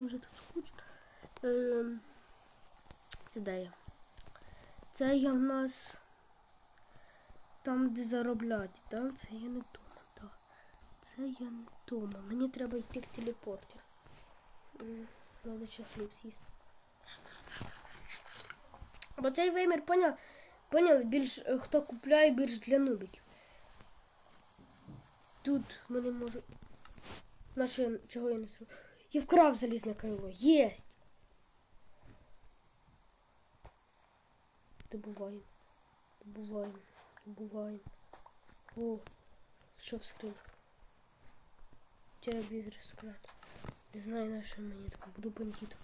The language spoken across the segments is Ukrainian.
Вже тут скучно. Ем, Це де я? Це я в нас там, де заробляти, так? Це я не дома, так. Це я не дома. Мені треба йти в телепортер. Надо ще хліб з'їсти. Бо цей вимір, поняв, поняв, більш е, хто купляє більш для нубиків. Тут мене можу. На що я, чого я не зроблю? Я вкрав залізне крило. Єсть! Добуваємо. Добуваємо. Добуваємо. О, що в скрині? Череп візер склад. Не знаю на що мені таке. Буду бандитом.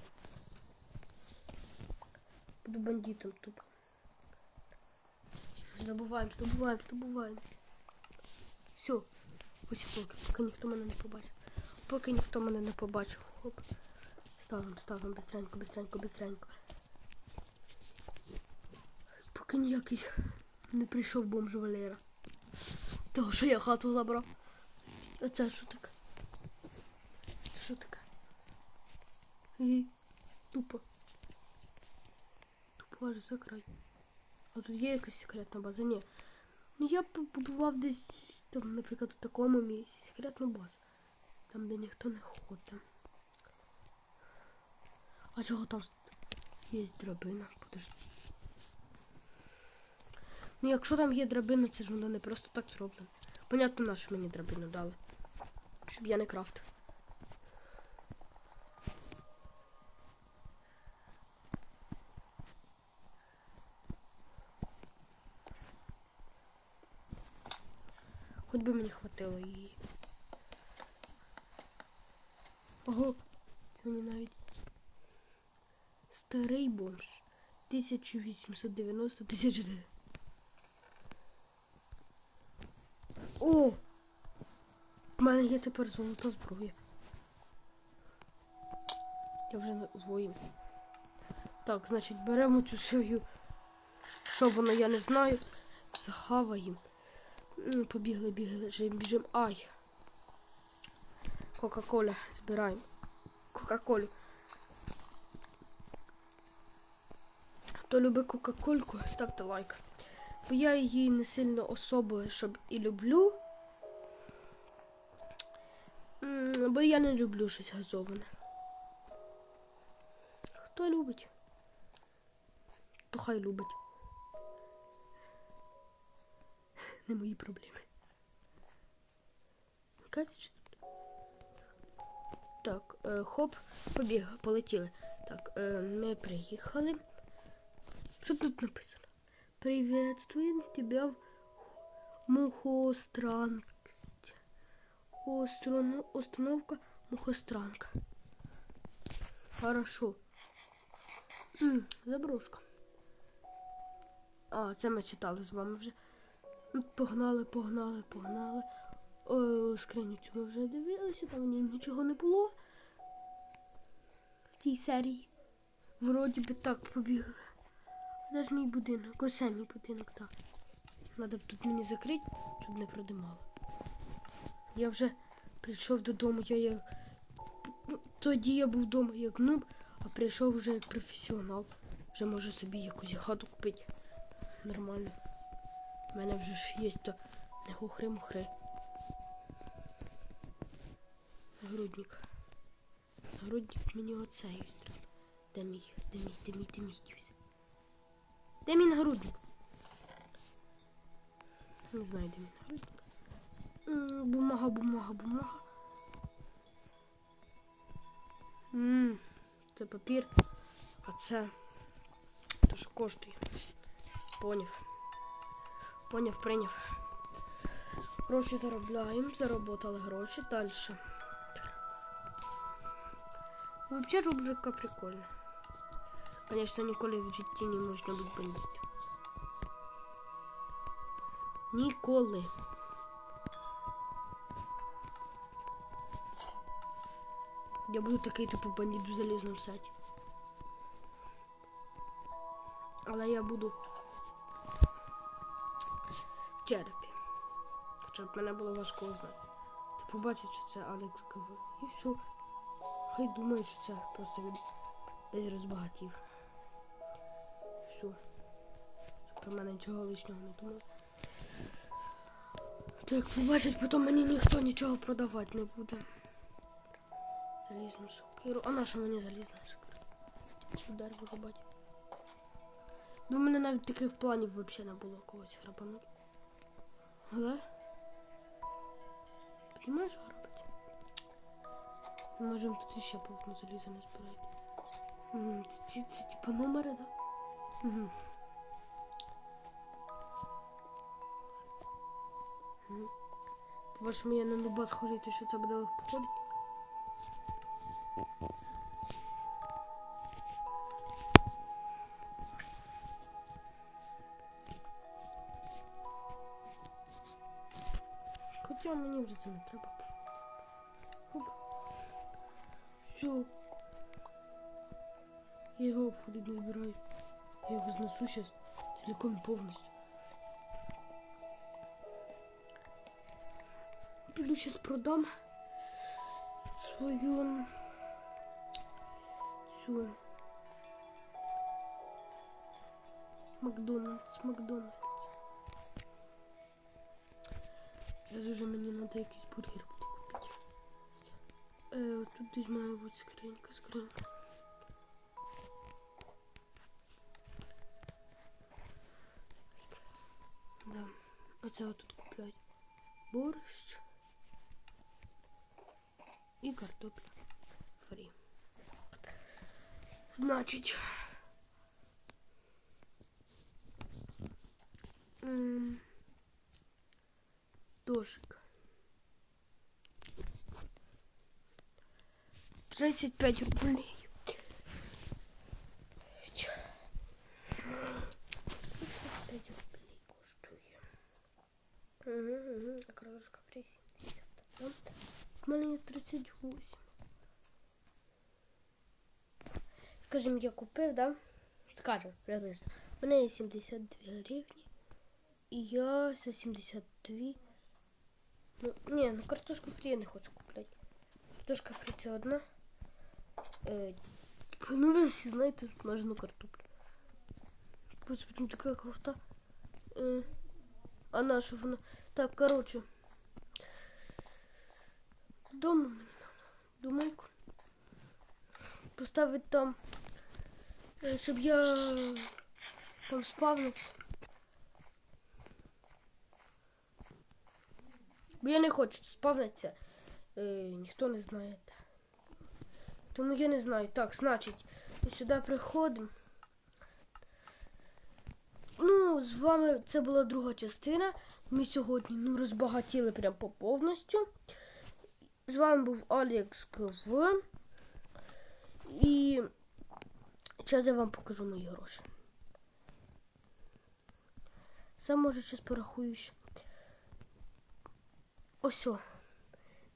Буду бандитом тупо. Здобуваємо, здобуваємо, здобуваємо. Все. Ось поки, поки ніхто мене не побачив. Поки ніхто мене не побачив. Хоп. Ставимо, ставимо бистренько, бистренько, бистренько. Поки ніякий не прийшов бомж Валера. Того, що я хату забрав. А це що таке? Що таке? І тупо. Тупо аж за край. А тут є якась секретна база? Ні. Ну я побудував десь там, наприклад, в такому місці секретну базу. Там, де ніхто не ходить. А чого там є драбина? Подожди. Ну якщо там є драбина, це ж воно не просто так зроблено. Понятно, на що мені драбину дали. Щоб я не крафтив. Хоч би мені хватило її. Ого, це мені навіть старий бомж. 1890 тисяч. О! В мене є тепер золота зброя. Я вже на воїн. Так, значить, беремо цю свою. Що воно, я не знаю. Захаваємо. Побігли, бігли, біжим, біжим. Ай. Кока-коля. Збираємо. Кока-колю. Хто любить Кока-Кольку, ставте лайк. Бо я її не сильно особо, щоб і люблю. Бо я не люблю щось газоване. Хто любить? То хай любить. Не мої проблеми. Катя? Так, е, хоп, побіг, полетіли. Так, е, ми приїхали. Що тут написано? Приветствуем тебя в Мухострансть. Острон... Установка Мухостранка. Хорошо. Заброшка. А, це ми читали з вами вже. Погнали, погнали, погнали. О, скриню ми вже дивилися, там в ній нічого не було. В тій серії. Вроді би так побігли. Де ж мій будинок? Оце мій будинок, так. Надо б тут мені закрити, щоб не продимало. Я вже прийшов додому, я як. Тоді я був вдома як нуб, а прийшов вже як професіонал. Вже можу собі якусь хату купити. Нормально. У мене вже ж є то не хухри-мухри. Грудник. Грудник мені оцей треба. Де мій? Де мій, де мій, де мій дівся? Де мій нагрудник? Не знаю, де мій нагрудник. М, Бумага, бумага, бумага. Ммм, це папір, а це то що коштує. Поняв. Поняв, прийняв. Гроші заробляємо, заработали гроші. Далі. Взагалі рубрика прикольна. Конечно, ніколи в житті не можна бандитом. Ніколи. Я буду такий типу бандит в залізному сеті. Але я буду в черепі. Хоча б мене було важко узнати. Ти побачиш, що це Алекс говорить. І все. Хай думають, що це просто він десь розбагатів. Все. Про мене нічого лишнього не думав. То як побачить, потім мені ніхто нічого продавати не буде. Залізну сокиру. А на що мені залізна сокира? Удар вирубати. Ну, у мене навіть таких планів взагалі не було когось грабанути. Але. Понимаєш, робити? Ми можемо тут іще повну заліза не збирати. Угу. Це, це, це типа номери, да? Угу. Угу. По-вашому, я на нуба схожий, то що це буде походить? Хоча мені вже це не треба. Все. Я його обходить не збираю. Я знесу зараз цілком і повністю. Піду зараз продам свою цю Макдональдс, Макдональдс. Зараз уже мені треба якийсь. Е, тут десь має бути скринька, скринька. Да. Оце отут купляють. Борщ. І картопля. Фрі. Значить. м, Дошик. 35 рублей. 35 рублей коштує. Угу, угу. А картошка фрі 70. Да? В мене є 38. Скажем, я купив, да? Скажем, приблизно. У мене є 72 гривні. І я за 72. Ну, ні, ну картошку фрі я не хочу купляти. Картошка фрі це одна. Ну ви всі знаєте смажену картоплю. Просто потім така крута. Е, а наша вона. Так, коротше. Дома мені. Думайку. Поставити там. е, Щоб я там спавнився. Бо я не хочу спавнитися. Е, ніхто не знає. Тому я не знаю. Так, значить, ми сюди приходимо. Ну, з вами це була друга частина. Ми сьогодні ну, розбагатіли прям по повністю. З вами був Алекс КВ. І зараз я вам покажу мої гроші. Сам може порахую ще. Ось. о.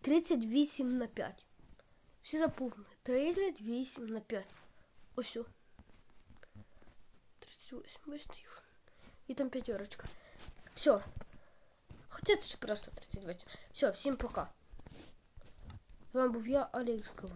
38 на 5. Всі заповнили. 38 на 5. Ось. о. 38. Бачите їх. І там п'ятерочка. Все. Хоча це ж просто 38. Все, всім пока. З вами був я, Олег Скова.